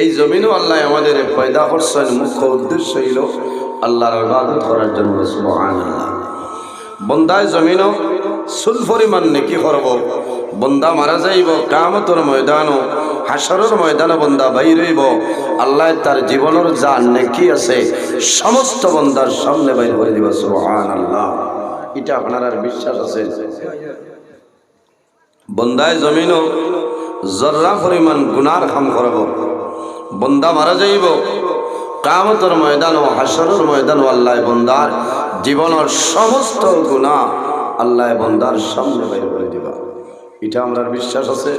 এই জমিনও আল্লাহ আমাদের পয়দা করছেন। মুখ্য উদ্দেশ্য হইল আল্লাহর ইবাদত করার জন্য, সুবহানাল্লাহ। বন্দায় জমিনও সুল পরিমাণ নেকি করব। বন্দা মারা যাইব কামতর ময়দানও হাসরের ময়দানে বন্দা বাইর হইব। আল্লাহ তার জীবনের যা নেকি আছে, সমস্ত বন্দার সামনে বাইর করে দিব, সুবহানাল্লাহ। এটা আপনার আর বিশ্বাস আছে? বন্দায় জমিনও জর্রা পরিমাণ গুনার কাম করব। বন্দা মারা যাইব। কামতর ময়দান ও হাসরের ময়দান ও আল্লাহ বন্দার জীবনের সমস্ত গুণা আল্লাহ বন্দার সামনে বাইর করে দিবা। এটা আমার বিশ্বাস আছে।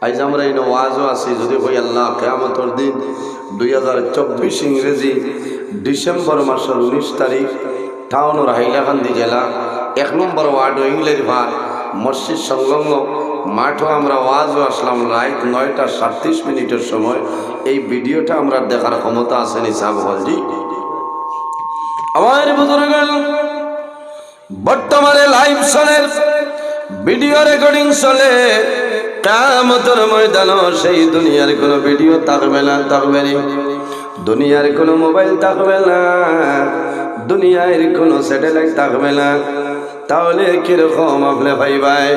আজ আমরা এই ওয়াজও আছি, যদি হই আল্লাহ কেয়ামতর দিন দুই হাজার চব্বিশ ইংরেজি ডিসেম্বর মাসের উনিশ তারিখ টাউনের হাইলাকান্দি জেলা, এক নম্বর ওয়ার্ড ইংলের ভার মসজিদ সংলগ্ন মাঠও আমরা ওয়াজও আসলাম রাত নয়টা সাতত্রিশ মিনিটের সময়। এই ভিডিওটা আমরা দেখার ক্ষমতা আছে নিসাব হলজি। আমার বুজুর্গ বর্তমানে লাইভ চলে, ভিডিও রেকর্ডিং চলে। কামতর ময়দান সেই দুনিয়ার কোনো ভিডিও থাকবে না থাকবে না। দুনিয়ার কোনো মোবাইল থাকবে না, দুনিয়ার কোনো স্যাটেলাইট থাকবে না। তাহলে কীরকম আপনি ভাই ভাই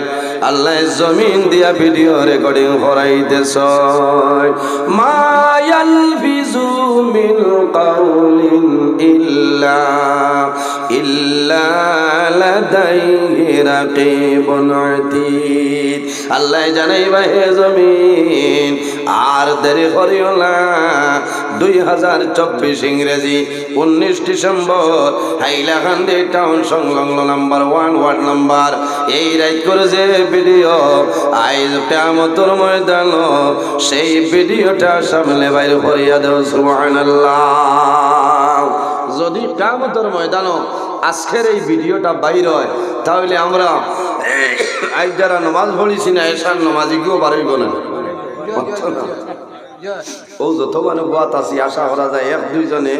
আল্লাহ জমিন দিয়া ভিডিও রেকর্ডিং করাইতেছ মায়াল ফিজু মিন কাউলিন ইল্লা ইল্লা লাদাইহি রাকিবুন আতীদ। আল্লাহ জানাই ভাই জমিন, আর দেরি করিও না। দুই হাজার চব্বিশ ইংরেজি উনিশ ডিসেম্বর হাইলাকান্দি টাউন সংলগ্ন নাম্বার ওয়ান ওয়ার্ড নাম্বার এই রাইট করে যে ভিডিও আইজ কেমতর ময়দান সেই ভিডিওটা সামনে বাইরে করিয়া দেও সুবহানাল্লাহ যদি কেমতর ময়দান আজকের এই ভিডিওটা বাইর হয় তাহলে আমরা আজ যারা নমাজ পড়িছি না এসার নমাজি কেউ বাড়াইব না ও যত মানে বাত আছি, আশা করা যায় এক দুইজনে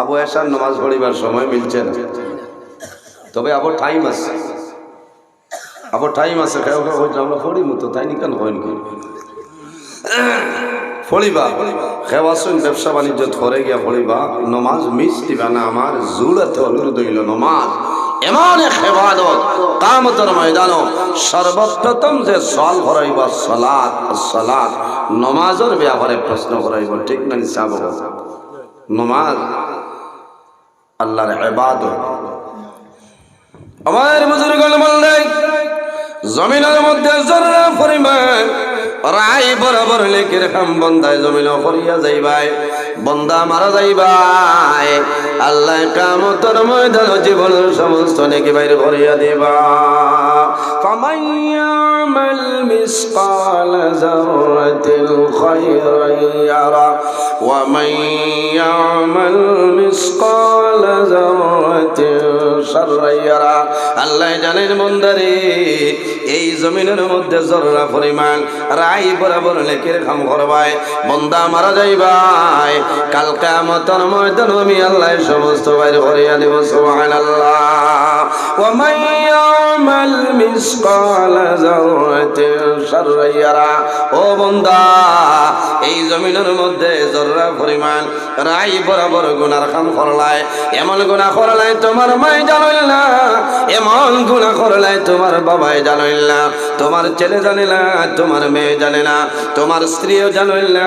আবু এসার নমাজ পড়িবার সময় মিলছে না। তবে আবার টাইম আছে। আবার টাইম আছে আমরা পড়িব তো, তাই নি কেন হয় কি ফলিবা খেওয়াসুন ব্যবসা বাণিজ্য ধরে গিয়া ফলিবা নমাজ মিস দিবা না, আমার জুড়াতে অনুরোধ হইল, নমাজ। এমন এক হেবাদত কামতর ময়দান সর্বপ্রথম যে সল ভরাইবা সলাদ সলাদ নমাজের ব্যাপারে প্রশ্ন করাইব ঠিক না নিসাব নমাজ আল্লাহর এবাদত আমার বুজুর্গ বললেন, জমিনের মধ্যে জররা পরিমাণ রাই বরাবর লেখে রেখাম বন্দায় জমিন করিয়া যাইবাই বন্দা মারা যাইবাই আল্লাহ কামতর ময়দান জীবনের সমস্ত নেকি বাইর করিয়া দিবা فمن يعمل مثقال ذرة خيرا يرى ومن يعمل مثقال ذرة شرا يرى আল্লাহ জানেন বন্দারে এই জমিনের মধ্যে জররা পরিমাণ রাই বরাবর লেখের খাম করবাই বন্দা মারা যাইবাই কাল কামতর ময়দান আমি আল্লাহ সমস্ত বাইরে করিয়া দিব সুবহানাল্লাহ। ওয়া মান ইয়ামাল মিসকাল যারাতিন শাররা ও বন্দা, এই জমিনের মধ্যে জররা পরিমাণ রাই বরাবর গুনার খাম করলাই এমন গুনাহ করলাই তোমার মাই জানইল না, এমন গুনাহ করলাই তোমার বাবাই জানইল না। তোমার ছেলে জানে না, তোমার মেয়ে জানে না। তোমার স্ত্রীও জানইল না।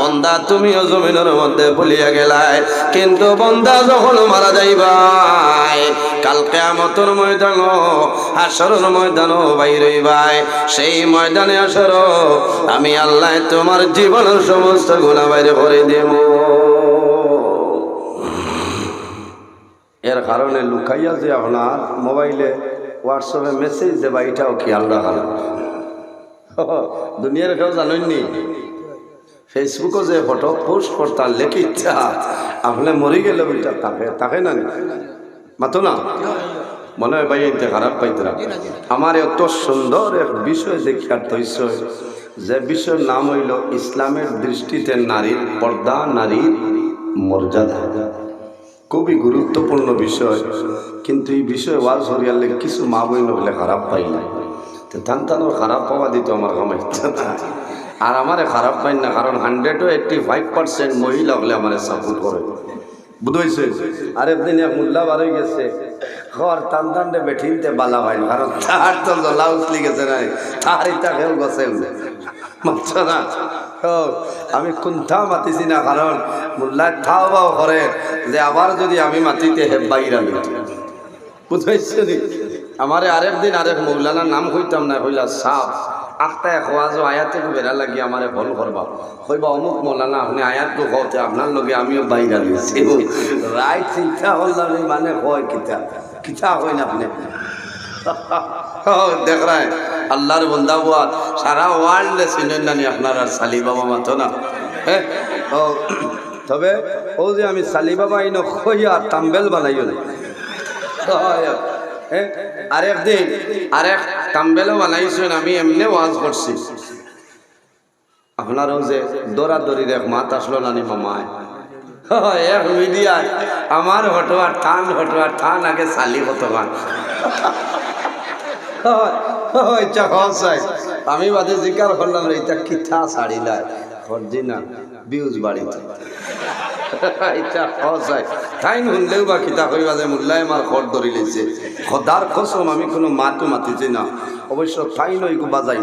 বন্দা, তুমিও জমিনের মধ্যে ভুলিয়া গেলাই কিন্তু বন্দা যখন মারা যাইবাই কালকে আমতর ময়দান হাসরের ময়দান বাইরে ভাই সেই ময়দানে আসর, আমি আল্লাহ তোমার জীবনের সমস্ত গুণা বাইরে করে দেব। এর কারণে লুকাইয়া যে আপনার মোবাইলে, হোয়াটসঅ্যাপে মেসেজ দেবা, এটাও খেয়াল রাখা দুনিয়ার কেউ জানেননি? ফেসবুকও যে ফটো পোস্ট করতাম লেখি ইচ্ছা, আপনি মরি গেলে ওইটা তাকে তাকে না মাতো না? মনে হয় ভাই এতে খারাপ পাইতরা আমার এত সুন্দর এক বিষয় দেখিয়ার তৈস যে বিষয়ের নাম হইল ইসলামের দৃষ্টিতে নারীর পর্দা, নারীর মর্যাদা। খুবই গুরুত্বপূর্ণ বিষয়, কিন্তু এই বিষয়ে ওয়াজ হরিয়ালে কিছু মা বই নবলে খারাপ পাই না। ধান টানোর খারাপ পাওয়া দিত আমার না। আর আমারে খারাপ পাই না, কারণ হান্ড্রেড এইটটি ফাইভ পার্সেন্ট মহিলা হলে আমার সাপোর্ট করে। বুঝতে আর একদিন এক মোল্লা বার হয়ে গেছে। ঘর টান টানতে বেঠিনতে বালা না কারণ তার তো জলা উঠলি গেছে না তার ইটা কেউ গছে। মাত্র না? আমি কুন্থা মাতিছি না, কারণ মোল্লায় থাও বাও করে যে আবার যদি আমি মাতিতে হে বাইরা বুঝাইছে নি? আমারে আরেক দিন আরেক মৌলানার নাম হইতাম না হইলা সাপ আটটা খোয়াজ আয়াতে বেড়া লাগি আমারে ফল করবা। হইবা অমুক মৌলানা, আপনি আয়াত তো হতে আপনার লগে আমিও বাইরা দিয়েছি রায় চিন্তা এই মানে হয় কিতা কিতা হয় না আপনি? দেখ রায়, আল্লাহর বন্দা বুয়া, সারা ওয়ার্ল্ডে চিনেন নানি আপনার আর সালি বাবা মাতো না? হ্যাঁ তবে, ও যে আমি সালি বাবা ইন খইয়া তাম্বেল বানাইও না। হ্যাঁ? আরেকদিন আরেক তাম্বেলও বানাইছেন আমি এমনি ওয়াজ করছি। আপনারও যে দৌড়াদৌড়ির এক মাত আসলো নানি মামায় এক আমার হটোয়ার টান হটোয়ার টান আগে চালি হতোয়ান আমি বাদে জিকার করলাম এটা কিথা ছাড়িলাই হরজি না, বিউজ বাড়িতে। এটা সহজায় তাই শুনলেও বা কিতা কইবা যে মোল্লাই আমার ঘর ধরি আমি কোনো মাতো মাতিছি না। অবশ্য তাই গো বাজাই।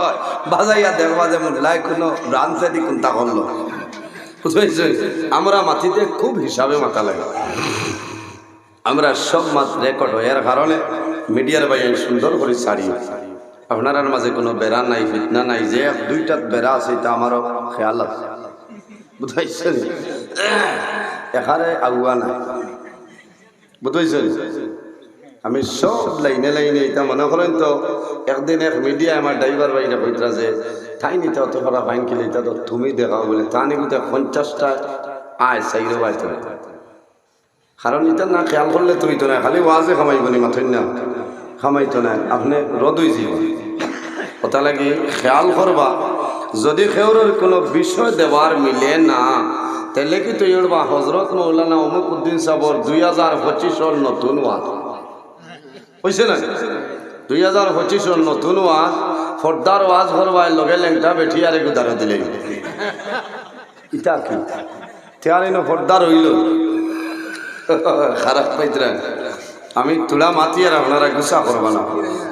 হয়, বাজাইয়া দেখবা যে মোল্লাই কোনো রানছে দি কোনটা করল বুঝেছে আমরা মাটিতে খুব হিসাবে মাথা লাগে। আমরা সব মাত রেকর্ড হয় এর কারণে মিডিয়ার বাইরে সুন্দর করে ছাড়ি আপনার মাঝে কোনো বেড়া নাই ফিতনা নাই যে দুইটা বেড়া আছে এটা আমারও খেয়াল আছে। এখানে আগুয়া নাই। বুঝাইছেন? আমি সব লাইনে লাইনে এটা মনে করেন তো, একদিন এক মিডিয়া আমার ড্রাইভার বাইরে কইতা যে তাই নিতে অত করা ফাইন কিলে এটা তো তুমি দেখাও বলে। তা নি কোথায় পঞ্চাশটা আয় চাইরো বাইতে কারণ এটা না খেয়াল করলে তুই তো না খালি ওয়াজে খামাইব নি মাথুন না। খামাইতো না আপনি রদই জীব কথা লাগি, খেয়াল করবা যদি খেউরের কোনো বিষয় দেওয়ার মিলে না, তাহলে কি তুই বা হজরত মৌলানা অমুক উদ্দিন দুই হাজার পঁচিশর নতুন ওয়াজ। হয়েছে না? দুই হাজার পঁচিশর নতুন ওয়াজ, ফর্দার ওয়াজ করবায় লগে লেংটা বেঠি আর একটু দাঁড়া দিলে। ইটা কি? তেয়ার এনে ফর্দার হইল। খারাপ পাইতরা। আমি তুলা মাতি আর আপনারা গুসা করবা না।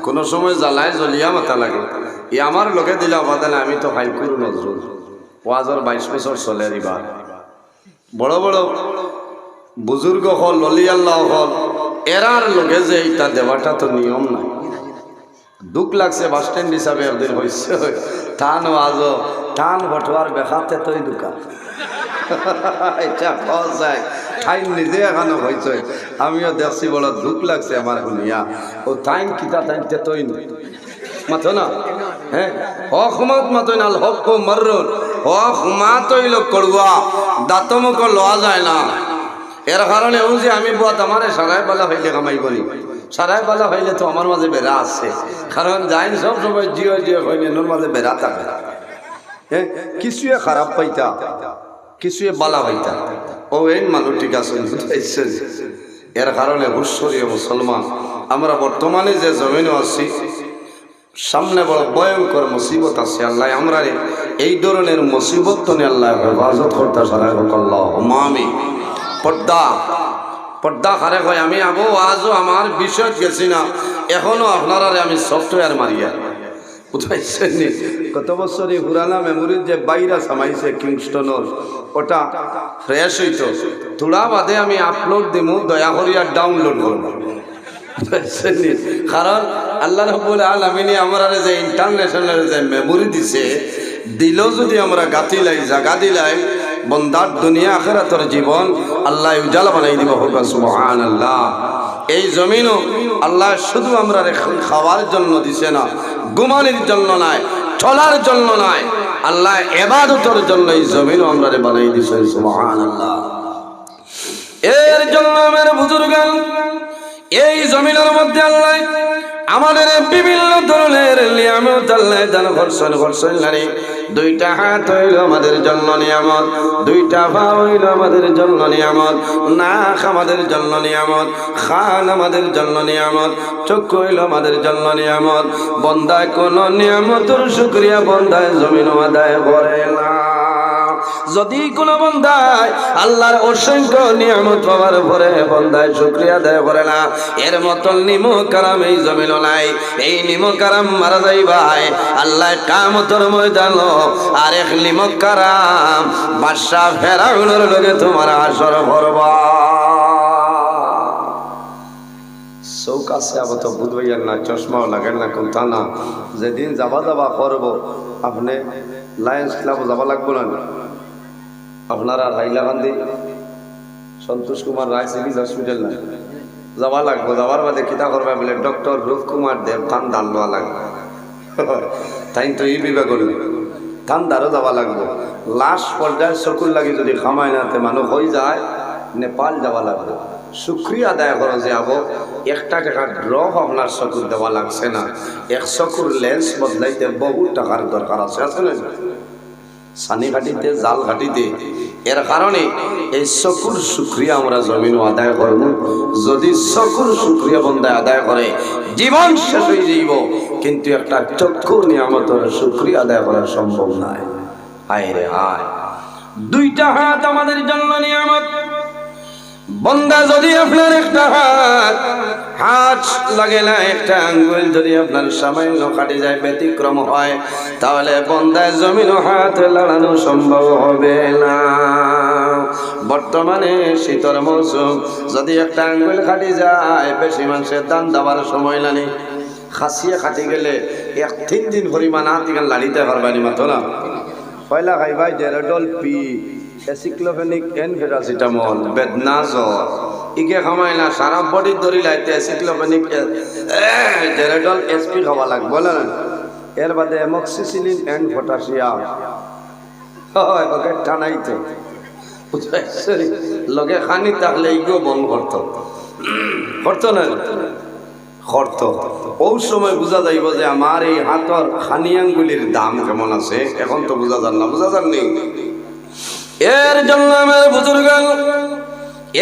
কোনো সময় জ্বালায় জ্বলিয়া মাথা লাগে। ই আমার লগে দিলা বাদালে আমি তো হাই করু নজরুল ওয়াজর বাইশ বছর চলে দিবা। বড় বড় বুজুর্গ হল ললি হল এরার লগে যে এটা দেওয়াটা তো নিয়ম নাই। দুঃখ লাগছে বাস স্ট্যান্ড হিসাবে ওদের হয়েছে টান ওয়াজ টান বটুয়ার বেখাতে তোই দোকান। এটা পাওয়া যায়। ঠাইন নিজে এখানে হয়েছে আমিও দেখছি বড় দুঃখ লাগছে আমার শুনিয়া। ও টাইম কিতা টাইম তেতই মাথো না? হ্যাঁ? হক মাত মাতই না হক মাতই লোক করুয়া দাঁতমুখ লওয়া যায় না। এর কারণে ও যে আমি বুয়াত আমার সারাই পালা হইলে কামাই করি। সারাই পালা হইলে তো আমার মাঝে বেড়া আছে। কারণ যাইন সব সময় জিও জিও হইলে নোর মাঝে বেড়া থাকে। হ্যাঁ? কিছুয়ে খারাপ পাইতা, কিছুয়ে বালা পাইতা। ও এই মানুষ ঠিক আছে। এর কারণে হুশ্বরীয় মুসলমান। আমরা বর্তমানে যে জমিনও আছি সামনে বড় ভয়ঙ্কর মুসিবত আছে আল্লাহ, আমরা এই ধরনের মুসিবত তো আল্লাহ হেফাজত করতে আল্লাহ মামি পর্দা পর্দা খারে কয় আমি আবো আজও আমার বিষয় গেছি না। এখনও আপনারা আমি সফটওয়্যার মারিয়া। বুঝাইছেন নি? গত বছর এই পুরানা মেমোরির যে বাইরা সামাইছে কিংস্টনের, ওটা ফ্রেশ হইতো। তোলা বাদে আমি আপলোড দিমু, দয়া করি আর ডাউনলোড করব? কারণ আল্লাহ রব্বুল আলমিনী আমরা যে ইন্টারন্যাশনাল যে মেমোরি দিছে দিলেও যদি আমরা গাতি গাতিলাই জাগা দিলাই বন্দার দুনিয়া আখেরাতর জীবন আল্লাহ উজালা বানাই দিব হোক সুবহান আল্লাহ এই জমিনও আল্লাহ শুধু আমরা খাওয়ার জন্য দিছে না গুমানির জন্য নয় চলার জন্য নয় আল্লাহ এবাদতর জন্য এই জমিনও আমরা বানাই দিছে সুবহান আল্লাহ এর জন্য আমার বুজুর্গ এই জমিনের মধ্যে আল্লাহ আমাদের বিভিন্ন ধরনের নিয়ামত আল্লাহ দান ঘর্ষণ ঘর্ষণ নারী। দুইটা হাত হইল আমাদের জন্য নিয়ামত, দুইটা পা হইল আমাদের জন্য নিয়ামত, নাক আমাদের জন্য নিয়ামত, খান আমাদের জন্য নিয়ামত, চক্ষু হইল আমাদের জন্য নিয়ামত। বন্দায় কোন নিয়ামতের শুক্রিয়া বন্দায় জমিন আদায় করে না। যদি কোনো বন্দায় আল্লাহর অসংখ্য নিয়ামত পাওয়ার পরে বন্দায় শুক্রিয়া দেয় করে না, এর মতন নিমো কারাম এই জমিন নাই। এই নিমো কারাম মারা যাই ভাই। আল্লাহ কামতর ময়দান আর এক নিমো কারাম। বাদশাহ ফেরাউনের লগে তোমার আসর ভরবা যেদিন যাবা যাবা করব, আপনি লায়ন্স ক্লাব যাবা লাগবো না? আপনারা হাইলাকান্দি সন্তোষ কুমার রায় সিভিল হসপিটাল না? যাবা লাগবো, যাবার বাদে কিতা করবা বলে? ডক্টর রূপ কুমার দেব থান দান লওয়া লাগবে। তাই তো এই বিভাগ থান দারও যাবা লাগবো। লাস্ট পর্যায়ে চকুর লাগি যদি খামাই নাতে মানুষ হয়ে যায়, নেপাল যাওয়া লাগবে। শুক্রিয়া আদায় করো যে আবো, একটা টাকা ড্রপ আপনার চকুর দেওয়া লাগছে না। এক চকুর লেন্স বদলাইতে বহু টাকার দরকার আছে আছে না সানি ঘাটিতে জাল ঘাটিতে এর কারণে এই সকল সুক্রিয়া আমরা জমিন আদায় করব যদি সকল সুক্রিয়া বন্দায় আদায় করে জীবন শেষ হয়ে যাইব কিন্তু একটা চক্ষু নিয়ামতের সুক্রিয়া আদায় করা সম্ভব নয় হায় রে হায়। দুইটা হাত আমাদের জন্য নিয়ামত। বন্দা যদি আপনার একটা হাত হাত লাগে না, একটা আঙ্গুল যদি আপনার সামান্য কাটে যায়, ব্যতিক্রম হয়, তাহলে বন্দায় জমিন হাত লাগানো সম্ভব হবে না। বর্তমানে শীতর মৌসুম, যদি একটা আঙ্গুল কাটি যায়, বেশি মানুষের দান দেওয়ার সময় লাগে খাসিয়ে খাটি গেলে এক তিন দিন পরিমাণ হাত লাড়িতে পারবানি মাত্র না। পয়লা খাইবাই ডেরডল পি এসিক্লোফেনিক এন প্যারাসিটামল বেদনা ইকে খামাই না, সারা বডি ধরি লাইতে এসিক্লোফেনিক ডেরডল এসপি খাওয়া লাগবে বলে না? এর বাদে এমক্সিসিলিন এন্ড পটাশিয়াম। হয় ওকে টানাইতো। লগে খানি থাকলে ইগো বন্ধ করতো। করতো না? খর্ত ওই সময় বোঝা যাইব যে আমার এই হাতর খানিয়াঙ্গুলির দাম কেমন আছে, এখন তো বোঝা যান না, বোঝা যান নেই এর জন্য আমার বুজুর্গ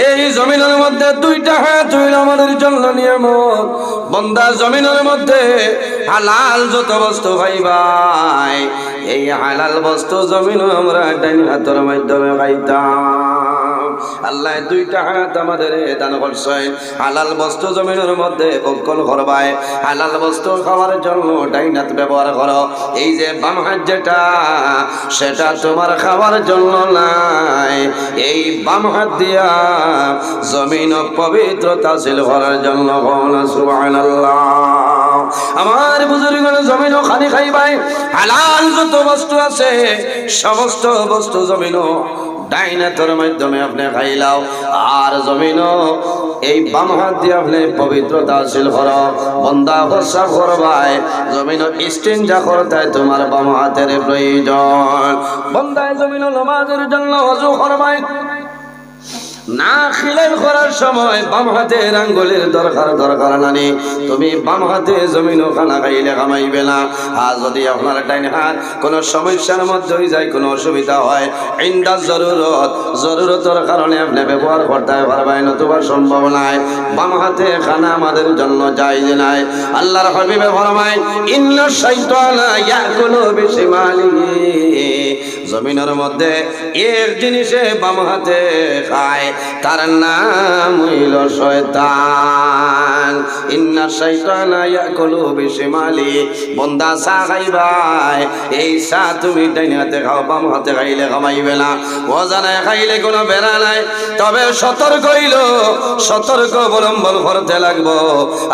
এই জমিনের মধ্যে দুইটা হাত হইল আমাদের জন্য নিয়ামত। বন্দা জমিনের মধ্যে হালাল যত বস্তু ভাই ভাই, এই হালাল বস্তু জমিন আমরা ডাইন হাতের মাধ্যমে খাইতাম আল্লাহ দুইটা হাত আমাদের দান করছে। হালাল বস্তু জমিনের মধ্যে বক্ষণ করবায় হালাল বস্তু খাওয়ার জন্য ডাইন হাত ব্যবহার করো। এই যে বাম হাত যেটা, সেটা তোমার খাওয়ার জন্য নাই। এই বাম হাত দিয়া জমিন পবিত্রতা ছিল করার জন্য সুবহানাল্লাহ। আমার বুজুর্গ জমিন খানি খাইবাই। হালাল যত বস্তু আছে, সমস্ত বস্তু জমিন ডাইনাতের মাধ্যমে আপনি খাইলাও। আর জমিন এই বাম হাত দিয়ে আপনি পবিত্রতা হাসিল কর। বন্দা ভরসা করবাই। জমিন ইস্টিনজা করতে তোমার বাম হাতের প্রয়োজন। বন্দায় জমিন নমাজের জন্য অজু করবাই। না খিলাল করার সময় বাম হাতে আঙ্গুলের দরকার দরকার নানি তুমি বাম হাতে জমিন খানা খাইলে কামাইবে না। আর যদি আপনার ডাইন হাত কোনো সমস্যার মধ্যে হয়ে যায়, কোনো অসুবিধা হয় ইন্ডা জরুরত। জরুরতের কারণে আপনি ব্যবহার করতে পারবেন নতুবা সম্ভব নাই। বাম হাতে খানা আমাদের জন্য যাই নাই। আল্লাহর হবিবে ফরমায়, ইন্ন শাইতানা ইয়াকুলু বিশিমালিহি। জমিনের মধ্যে এক জিনিসে বাম হাতে খায়, তার নাম হইল শয়তান। ইন্না শয়তানা ইয়াকুলু বিশিমালি, বন্দা চা খাইবাই এই চা তুমি ডাইন হাতে খাও, বাম হাতে খাইলে খামাইবে না। অজানায় খাইলে কোনো বেড়া নাই, তবে সতর্ক হইল, সতর্ক অবলম্বন করতে লাগবো।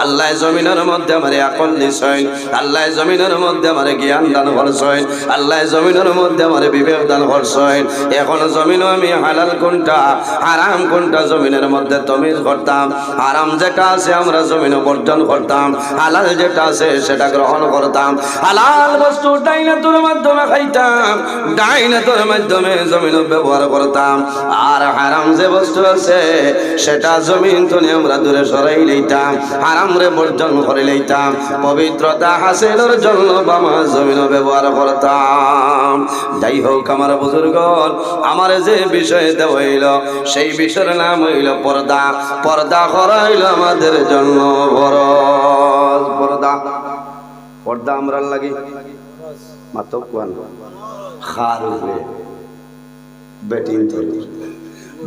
আল্লাহ জমিনের মধ্যে আমার আকল দিছেন, আল্লাহ জমিনের মধ্যে আমার জ্ঞান দান করছেন, আল্লাহ জমিনের মধ্যে আমার বিবেক দান করছেন। এখন জমিনও আমি হালাল কোনটা, হারাম কোনটা জমিনের মধ্যে তমিজ করতাম। হারাম যেটা আছে আমরা জমিনে বর্জন করতাম। হালাল যেটা আছে সেটা গ্রহণ করতাম। হালাল বস্তু ডাইনাতুর মাধ্যমে খাইতাম। ডাইনাতুর মাধ্যমে জমিন ব্যবহার করতাম। আর হারাম যে বস্তু আছে, সেটা জমিন তুলে আমরা দূরে সরাই লইতাম। হারাম রে বর্জন করে লইতাম। পবিত্রতা হাসিলের জন্য বামা জমিন ব্যবহার করতাম। যাই হোক আমার বুজুর্গ আমার যে বিষয় দেওয়া হইল সেই বিষয়ের নাম হইল পর্দা। পর্দা করা হইল আমাদের জন্য ফরজ। পর্দা। পর্দা আমরা লাগি? মাত্র কোয়ান খার ব্যাটিং ধরি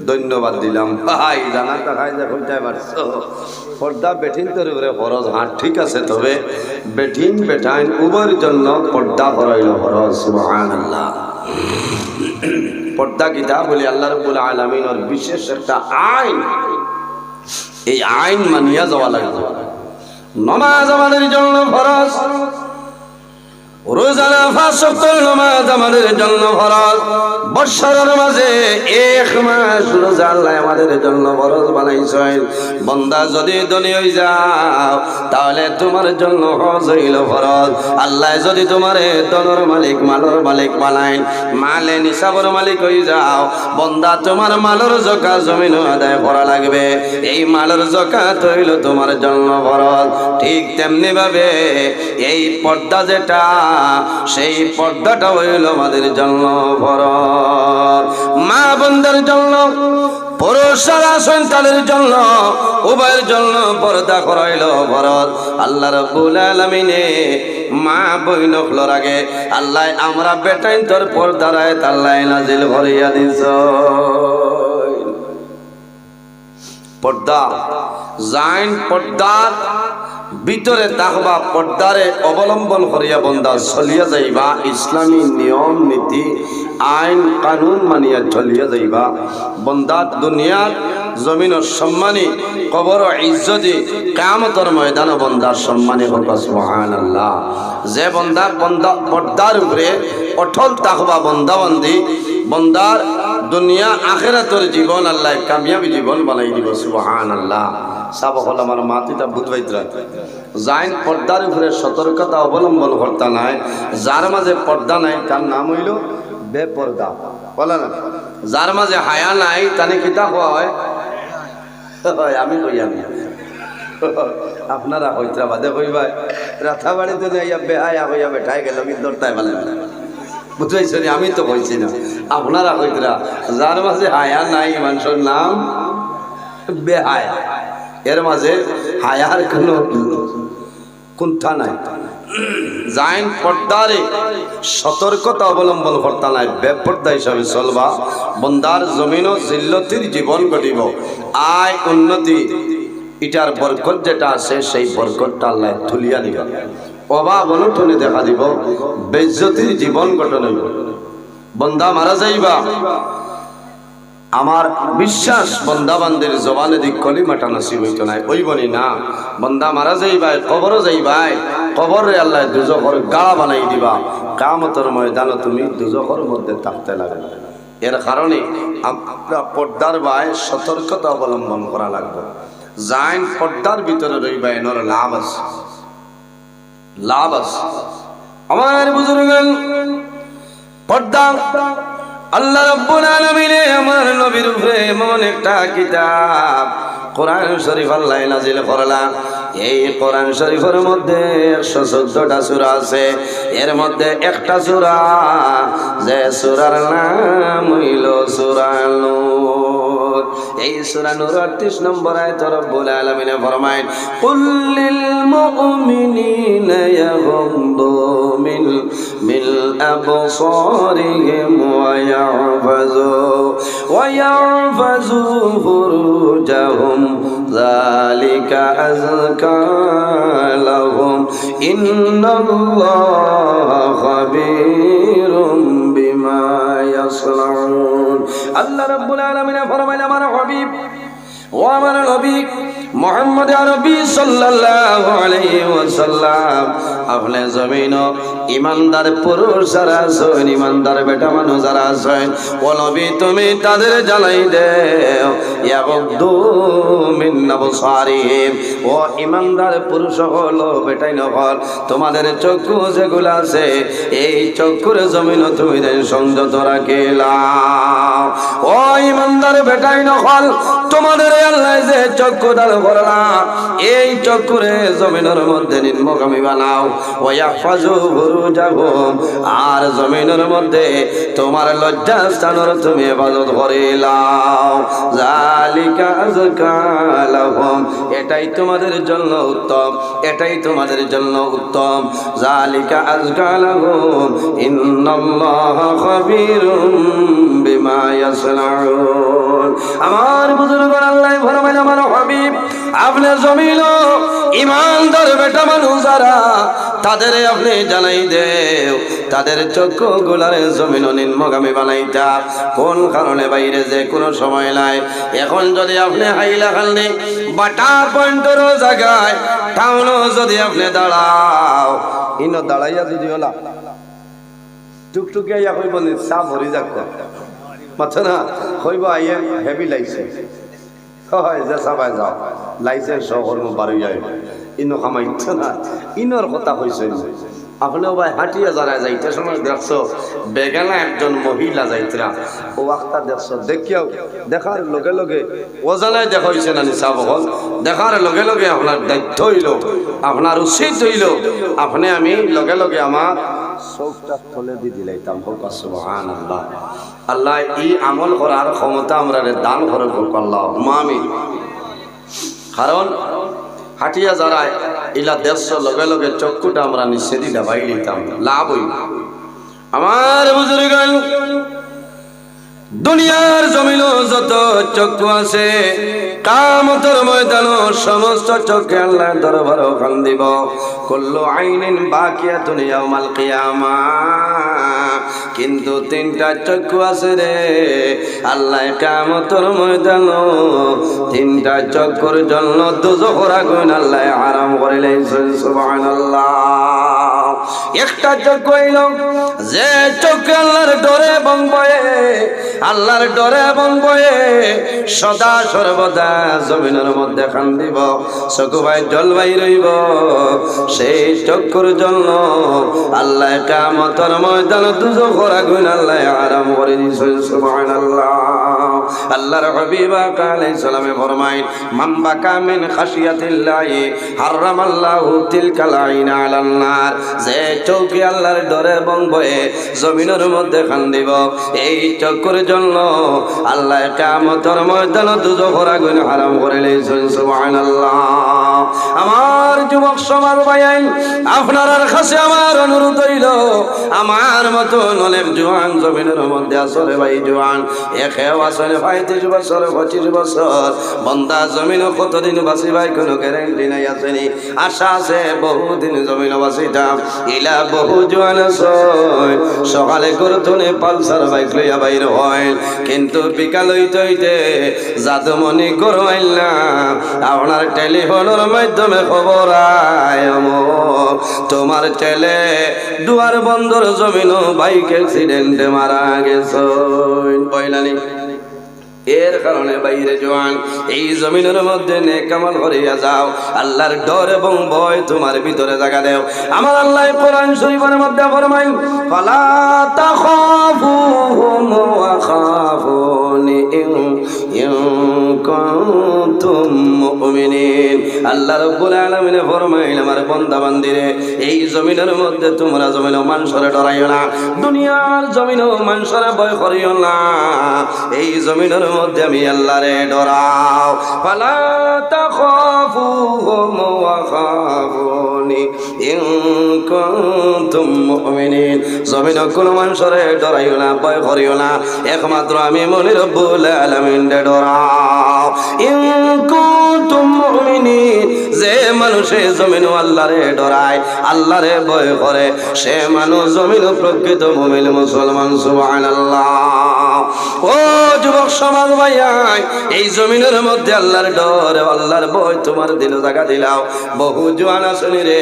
ধন্যবাদ দিলাম। ভাই জানা টাকায় যে কইতে পারছ। পর্দা বেঠিন তোর উপরে ফরজ। হাট ঠিক আছে, তবে বেঠিন, বেঠাইন উভয়ের জন্য পর্দা করাইল ফরজ, সুবহানাল্লাহ। পর্দা কিতা বলি আল্লাহ রব্বুল আলামিনের বিশেষ একটা আইন। এই আইন মানিয়া যাওয়া লাগবে। নমাজ আমাদের জন্য ফরজ। রোজানা সপ্তাহ নামাজ আমাদের জন্য ফরজ। বৎসরের মাঝে এক মাস রোজা আল্লাহ আমাদের জন্য ফরজ বানাইছেন। বন্দা যদি ধনী হয়ে যাও, তাহলে তোমার জন্য হজ হইল ফরজ। আল্লাহ যদি তোমার দনের মালিক, মালর মালিক বানাই মালে নিসাবর মালিক হয়ে যাও, বন্দা তোমার মালর জকা জমিন আদায় করা লাগবে। এই মালর জকা হইল তোমার জন্য ফরজ। ঠিক তেমনি ভাবে এই পর্দা যেটা সেই পর্দাটা হইল আমাদের জন্য ফরজ মা বন্দার জন্য পুরুষরা সন্তানের জন্য, উভয়ের জন্য পর্দা করাইল ফরজ আল্লাহ রব্বুল আলামিনে মা বইন খলর আগে, আল্লাহ আমরা বেটাইন তোর পর্দারায় তাল্লাই নাজিল ভরিয়া দিছ পর্দা। জাইন পর্দার ভিতরে তাহবা পর্দারে অবলম্বন করিয়া বন্দা চলিয়া যাইবা, ইসলামী নিয়ম, নীতি, আইন, কানুন মানিয়া চলিয়া যাইবা। বন্দাত দুনিয়ার জমিনের সম্মানী, কবর ইজ্জতি কামতর ময়দান বন্দার সম্মানী হোক সুহান আল্লাহ যে বন্দা বন্দা পর্দার উপরে অটল তাহবা বন্দাবন্দি, বন্দার দুনিয়া আখেরাতর জীবন আল্লাহ কামিয়াবি জীবন বানাই দিব সুবহান আল্লাহ সাব হল আমার মাতিটা বুধবাইতরা জাইন পর্দার উপরে সতর্কতা অবলম্বন করতা নাই, যার মাঝে পর্দা নাই, তার নাম হইল বেপর্দা। বলে না? যার মাঝে হায়া নাই, তানে কিতা হওয়া হয়, আমি কই আমি? আপনারা হৈত্রাবাদে কইবাই রাথা বাড়িতে যাইয়া বেহায়া হইয়া বেঠাই গেল, কিন্তু তাই বলে বুঝাইছি আমি তো কইছি না। আপনারা কইতরা, যার মাঝে হায়া নাই, মানুষের নাম বেহায়া। এর মাঝে হায়ার কোনো কুণ্ঠা নাই। জাইন পর্দারে সতর্কতা অবলম্বন করতা নাই বেপর্দা হিসাবে চলবা। বন্দার জমিন জিল্লতির জীবন ঘটিব আয় উন্নতি, ইটার বরকত যেটা আছে, সেই বরকতটা আল্লাহ তুলিয়া দিবা অভাব অনটনে দেখা দিব, বেজ্জতির জীবন গঠন হইব। বন্দা মারা যাইবা। আমার বিশ্বাস বন্দাবানদের জবানে দিক কলিমাটা নসিব হইতো নাই। ওইবনি না বন্দা মারা যাইবাই, কবরও যাইবাই। কবরে আল্লাহ দুজখর গাড়া বানাই দিবা। কামতর ময়দান তুমি দুজখর মধ্যে থাকতে লাগে এর কারণে আমরা পর্দার বায় সতর্কতা অবলম্বন করা লাগবে। জাইন পর্দার ভিতরে রইবা এনর লাভ আছে। লাভ আছে। আমার বুজুর্গান পর্দা। আল্লাহ রব্বুল আলামিনে আমার নবীর প্রেম এমন একটা কিতাব কোরআন শরীফ আল্লাহ নাজিল করলা এই কোরআন শরীফের মধ্যে একশো চোদ্দটা সূরা আছে। এর মধ্যে একটা সূরা, যে সূরার নাম হইল সূরা নূর। এই সূরা নূর 38 নম্বর আয়াত রব্বুল আলামিন ফরমায় কুল্লিল মুমিনিনা ইয়াগুদ্দু মিন ওয়া ইয়াহফাজু ওয়া ইয়াহফাজু ফুরুজাহুম, যালিকা আযকা লাহুম, ইন্নাল্লাহা খাবীরুম বিমা ইয়াসনাউন। আল্লাহ রাব্বুল আলামিন ফরমাইল আমার হাবিব ও আমার নবী মোহাম্মদ আরবি সাল্লাল্লাহু আলাইহি ওয়াসাল্লাম। আপনি জমিন ইমানদার পুরুষ যারা আছেন, ইমানদার বেটা মানুষ যারা আছেন বলবি তুমি তাদের জ্বালাই দেও। মিন আবসারিহিম। ও পুরুষ হলো বেটাই তোমাদের চক্ষু যেগুলো আছে, এই চক্ষুর জমিন তুমি সংযত রাখিলাম ও ইমানদার বেটাই নহল তোমাদের আল্লাহ যে চক্ষু দান করলাম। এই চক্ষুরে জমিনের মধ্যে নিম্নগামী বানাও। ওয়াফাজু বুরুজাহুম আর জমিনের মধ্যে তোমার লজ্জা স্থানের তুমি ইবাদত করিলাও জালিকা আযকালাহুম এটাই তোমাদের জন্য উত্তম। এটাই তোমাদের জন্য উত্তম। জালিকা আযকালাহুম ইন্নাল্লাহা খাবীরুম বিমা ইয়াসনাউন। আমার বুজুর্গ আল্লাহ ফরমাইল, আমার হাবিব আপনি জমিল ইমানদার বেটা মানুষ যারা তাদের আপনি জানাই দেও। তাদের চক্ষু গুলারে জমিন নিম্নগামী বানাইতা। কোন কারণে বাইরে যে কোনো সময় নাই। এখন যদি আপনি হাইলা খালনি বাটা পয়েন্টের জায়গায়, টাউনও যদি আপনি দাঁড়াও। ইনো দাঁড়াইয়া যদি ওলা টুকটুকে কইব নি, চা ভরি যাক মাথা না কইব আইয়া হেভি লাইসেন্স হয়, যে সবাই যাও। লাইসেন্স সহকর্ম বাড়ি যায়। ইনো খামাইছে না ইনোর কথা হয়েছে আপনিও ভাই হাঁটিয়া যারা যাইতে সময় দেখছ, বেগানা একজন মহিলা যাইতরা ও আখতা দেখছ, দেখিয়াও। দেখার লগে লগে ও জানাই দেখা হয়েছে না নিশা বহল দেখার লগে লগে আপনার দায়িত্ব হইল আপনার উচিত হইল আপনি আমি লগে লগে আমার চৌকটা থলে দি দিলাইতাম। হোক সুবহান আল্লাহ আল্লাহ, এই আমল করার ক্ষমতা আমরা দান করে হোক আল্লাহ। মামি কারণ, হাটিয়া যারা ইলা দেড়শো লগে লগে চক্ষুটা আমরা নিষেধি দাবাই বাই নিতাম লাভ হইল। আমার বুজুর্গ দুনিয়ার জমিন যত চক্ষু আছে, কামতর ময়দান সমস্ত চোখে আল্লাহ দরবার খান দিব। কল্লো আইনিন বাকিয়া দুনিয়া মাল কিয়ামা। কিন্তু তিনটা চক্ষু আছে রে আল্লাহ কামতর ময়দান তিনটা চক্ষুর জন্য দুজোখর আগুন আল্লাহ আরাম করে লাইছেন, সুবহানাল্লাহ। একটা চক্ষু হইল যে চক্ষু আল্লাহর ডরে এবং বয়ে, আল্লাহর ডরে এবং বয়ে সদা সর্বদা জমিনের মধ্যে খান দিব চকু ভাই জল ভাই রইব। সেই চক্ষুর জন্য আল্লাহ কামতর ময়দান দুজো করা গুণ আল্লাহ আরাম করে দিয়েছে সুবহানাল্লাহ। আল্লাহর হাবিবা কালে সালামে ফরমাই মাম্বা কামিন খাশিয়াতিল্লাহি হারামাল্লাহু তিলকাল আইনা আলান নার। যে চৌকি আল্লাহর ডরে এবং বয়ে জমিনের মধ্যে খান দিব। এই চক্কর জন্য আল্লাহ কামতর ময়দান দুজখর আগুন হারাম করে সুবহানাল্লাহ। আমার যুবক সমাজ ভাইয়াই, আপনার কাছে আমার অনুরোধ হইল আমার মতো অনেক জোয়ান জমিনের মধ্যে আসলে ভাই জোয়ান। একেও আসলে পঁয়ত্রিশ বছর, পঁচিশ বছর। বন্দা জমিন কতদিন বাসি ভাই কোনো গ্যারেন্টি নাই আসেনি আশা আছে বহুদিন জমিন বাসিতাম ইলা বহু জোয়ান সকালে করে তুলে পালসার বাইক লইয়া বাইর হয়। কিন্তু বিকাল হইতে জাদুমণি করবাইল না আপনার টেলিফোনের মাধ্যমে খবর আয় তোমার ছেলে দুয়ার বন্দর জমিন বাইক অ্যাক্সিডেন্টে মারা গেছে। বইলানি এর কারণে বাইরে জোয়ান, এই জমিনের মধ্যে নেকামাল করিয়া যাও। আল্লাহর ডর এবং ভয় তোমার ভিতরে জায়গা দেও। আমার আল্লাহ কোরআন শরীফের মধ্যে ফরমাই ফালা তাখাফুহুম ওয়া খাফুনি ইন এই মধ্যে ডরাইও না। দুনিয়ার জমিন মানুষরে ভয় করিও না। এই জমিনের মধ্যে আমি আল্লাহরে ডরাও। ফালা তাখাফুহুম ওয়া খাফুনি। ইন কুনতুম মুমিনিন। জমিন কোন মানুষরে ডরাইও না, ভয় করিও না। একমাত্র আমি মনে রব্বুল আলামিন ডরাও। ইন কুনতুম মুমিনিন। যে মানুষে জমিন আল্লাহরে ডরায়, আল্লাহরে ভয় করে, সে মানুষ জমিন প্রকৃত মুমিন, মুসলমান, সুবহানাল্লাহ। ও যুবক সমাজ ভাইয়াই, এই জমিনের মধ্যে আল্লাহর ডর, আল্লাহর ভয় তোমার দিল জায়গা দিলাও। বহু জোয়ান আসনি রে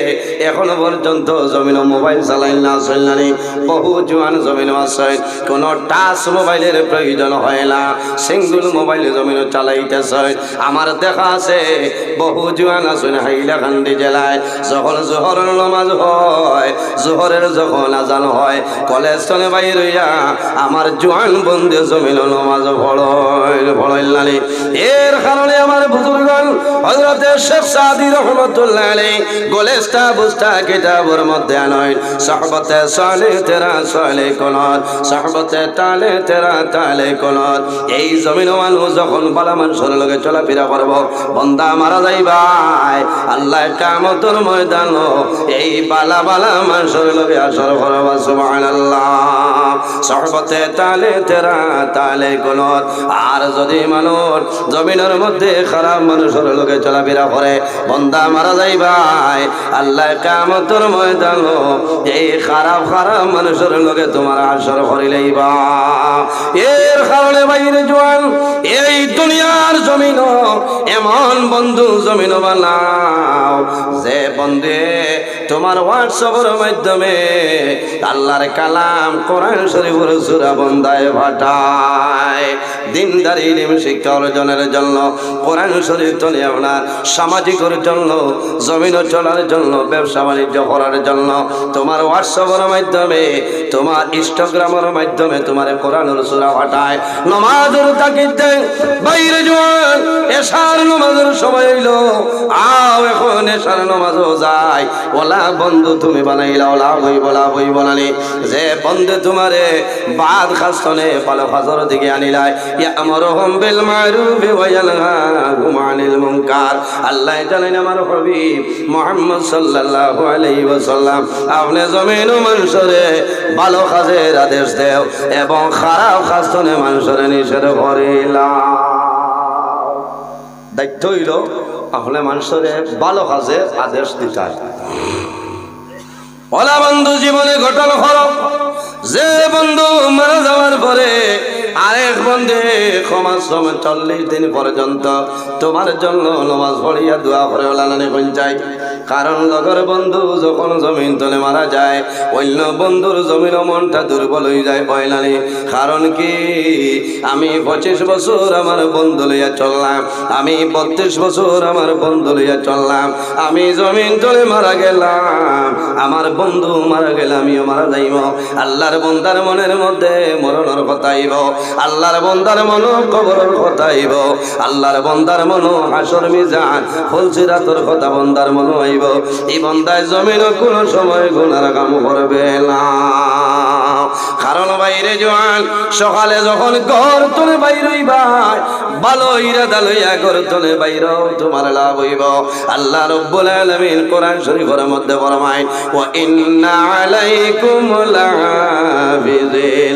এখনও পর্যন্ত জমিন মোবাইল চালাই না চললানি বহু জোয়ান জমিন আছে। কোন টাচ মোবাইলের প্রয়োজন হয় না। সিঙ্গুল মোবাইল জমিন চালাইতেছে। আমার দেখা আছে, বহু জোয়ান আসুন হাইলাকান্দি জেলায়। যখন জোহরের নামাজ হয়, জোহরের যখন আজান হয়, কলেজ চলে বাইর হইয়া আমার জোয়ান বন্ধু জমিন নামাজ পড়য় পড়াইলানি এর কারণে আমার বুজুর্গন হযরতে শেখ সাদি রহমাতুল্লাহ আলাইহি গোলেস্তা বুস্তা কিতাবের মধ্যে আনয় সাহবতে সালে তেরা সালে কোনর সাহবতে তালে তেরা তালে কোনর এই জমিন মানুষ যখন বালা মানুষের লগে চলাফেরা করব, বন্দা মারা যাইবাই আল্লাহ কামতর ময়দান এই বালা বালা মানুষের লগে আসর করব, সুবহানাল্লাহ। সহবতে তালে তেরা তালে আর যদি মানুষ জমিনের মধ্যে খারাপ মানুষের চলাফেরা করে, বন্দা মারা যাইবাই আল্লাহ কামতর ময়দান এই খারাপ খারাপ মানুষের লোকে তোমার আসর করিলেইবা এর কারণে বাইরে জোয়ান, এই দুনিয়ার জমিন এমন বন্ধু জমিন বানাও, যে বন্ধে তোমার হোয়াটসঅ্যাপের মাধ্যমে আল্লাহর কালাম কোরআন শরীফের সুরা বন্দায় ভাটায় দিনদারি ইলিম শিক্ষা অর্জনের জন্য, কোরআন শরীফ চলে আপনার সামাজিকের জন্য জমিন চলার জন্য ব্যবসা বাণিজ্য করার জন্য, তোমার হোয়াটসঅ্যাপের মাধ্যমে, তোমার ইনস্টাগ্রামের মাধ্যমে তোমার কোরআনের সুরা ভাটায় নমাজের তাকিতে বাইরে জোয়ান এশার নমাজের সময় হইল আও, এখন এশার নমাজও যায়। ওলা বন্ধু, তুমি বানাইলা ওলা বই বলা বই বলানি যে বন্ধু তোমারে বাদ খাস্তনে পালো ফাজর দিকে আনিলাই ইয়া ইয়ামরুহুম বিল মারুফি ওয়া ইয়ানহাহুম আনিল মুনকার। আল্লাহ জানেন আমার হাবিব মুহাম্মদ সাল্লাল্লাহু আলাইহি ওয়াসাল্লাম, আপনি জমিন মানুষরে ভালো কাজের আদেশ দেও এবং খারাপ কাজ খাস্তনে মানুষের নিষেধ করিলা দায়িত্ব হইল আপনি মানুষের ভালো কাজের আদেশ দিতে ওলা বন্ধু, জীবনে ঘটনা হলো যে বন্ধু মারা যাওয়ার পরে আরেক বন্ধে ক্ষমা সময় চল্লিশ দিন পর্যন্ত। তোমার জন্য নমাজ পড়িয়া দোয়া করে ওলানানি পঞ্চায়েত কারণ লগর বন্ধু যখন জমিন তলে মারা যায়, অন্য বন্ধুর জমিন মনটা দুর্বল হয়ে যায় পয়লানি কারণ কি? আমি পঁচিশ বছর আমার বন্ধু লইয়া চললাম। আমি বত্রিশ বছর আমার বন্ধু লইয়া চললাম। আমি জমিন তলে মারা গেলাম। আমার বন্ধু মারা গেলে আমিও মারা যাইব। আল্লাহর বন্দার মনের মধ্যে মরণের কথা আইব। আল্লাহর বন্দার মন কবরের কথা আইব আল্লাহর বন্দার মন হাসর মিজান ফুলসিরাতর কথা বন্দার মন আইব। এই বন্দায় জমিন কোন সময় গুনার কাম করবে না। কারণ বাইরে জোয়ান, সকালে যখন ঘর তোলে বাইর হইবাই ভালো ইরাদা লইয়া ঘর তোলে বাইর তোমার লাভ হইব। আল্লাহ রব্বুল আলামিন কোরআন শরীফের মধ্যে ফরমায়, ওয়া ইন্না আলাইকুম লাহাফিজিন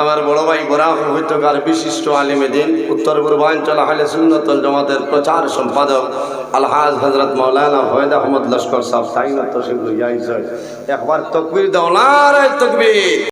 আমার বড় ভাই গোরাম হইতকার বিশিষ্ট আলিমে দিন, উত্তর পূর্বাঞ্চল আহলে সুন্নতল জমাতের প্রচার সম্পাদক আলহাজ হজরত মৌলানা ফয়েদ আহমদ লস্কর সাহেব তাই না তো সেগুলো একবার তকবির দাও না তকবির।